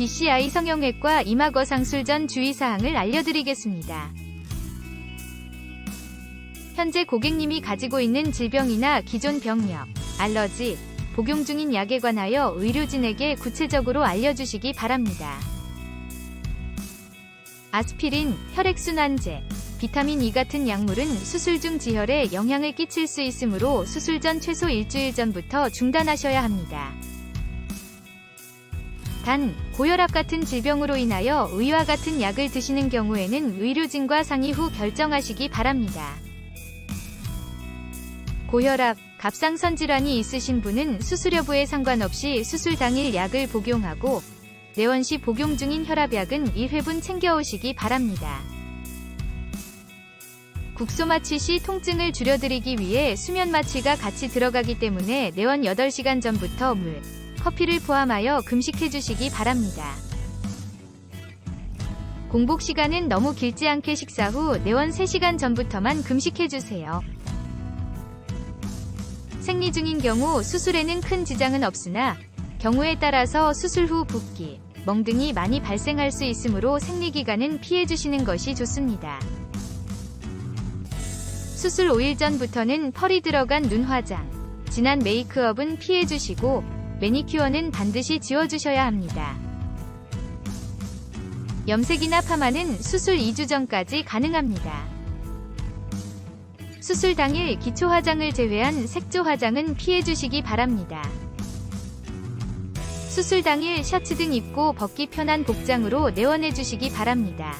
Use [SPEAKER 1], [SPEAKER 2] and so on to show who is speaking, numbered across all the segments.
[SPEAKER 1] BCI 성형외과 이마거 상술 전 주의사항을 알려드리겠습니다. 현재 고객님이 가지고 있는 질병이나 기존 병력, 알러지, 복용 중인 약에 관하여 의료진에게 구체적으로 알려주시기 바랍니다. 아스피린, 혈액순환제, 비타민 E 같은 약물은 수술 중 지혈에 영향을 끼칠 수 있으므로 수술 전 최소 일주일 전부터 중단하셔야 합니다. 단, 고혈압 같은 질병으로 인하여 의와 같은 약을 드시는 경우에는 의료진과 상의 후 결정하시기 바랍니다. 고혈압, 갑상선 질환이 있으신 분은 수술 여부에 상관없이 수술 당일 약을 복용하고 내원 시 복용 중인 혈압약은 1회분 챙겨오시기 바랍니다. 국소 마취 시 통증을 줄여드리기 위해 수면 마취가 같이 들어가기 때문에 내원 8시간 전부터 물, 커피를 포함하여 금식해 주시기 바랍니다. 공복 시간은 너무 길지 않게 식사 후 내원 3시간 전부터만 금식해 주세요. 생리 중인 경우 수술에는 큰 지장은 없으나 경우에 따라서 수술 후 붓기, 멍 등이 많이 발생할 수 있으므로 생리 기간은 피해 주시는 것이 좋습니다. 수술 5일 전부터는 펄이 들어간 눈 화장, 진한 메이크업은 피해 주시고 매니큐어는 반드시 지워주셔야 합니다. 염색이나 파마는 수술 2주 전까지 가능합니다. 수술 당일 기초 화장을 제외한 색조 화장은 피해 주시기 바랍니다. 수술 당일 셔츠 등 입고 벗기 편한 복장으로 내원해 주시기 바랍니다.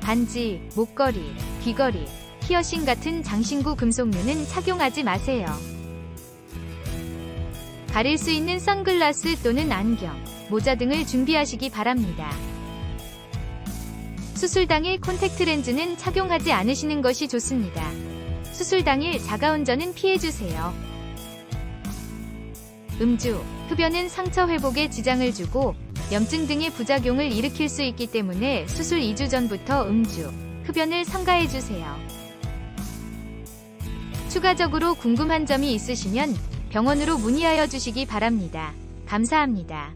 [SPEAKER 1] 반지, 목걸이, 귀걸이, 피어싱 같은 장신구 금속류는 착용하지 마세요. 가릴 수 있는 선글라스 또는 안경, 모자 등을 준비하시기 바랍니다. 수술 당일 콘택트 렌즈는 착용하지 않으시는 것이 좋습니다. 수술 당일 자가운전은 피해주세요. 음주, 흡연은 상처 회복에 지장을 주고 염증 등의 부작용을 일으킬 수 있기 때문에 수술 2주 전부터 음주, 흡연을 삼가해주세요. 추가적으로 궁금한 점이 있으시면 병원으로 문의하여 주시기 바랍니다. 감사합니다.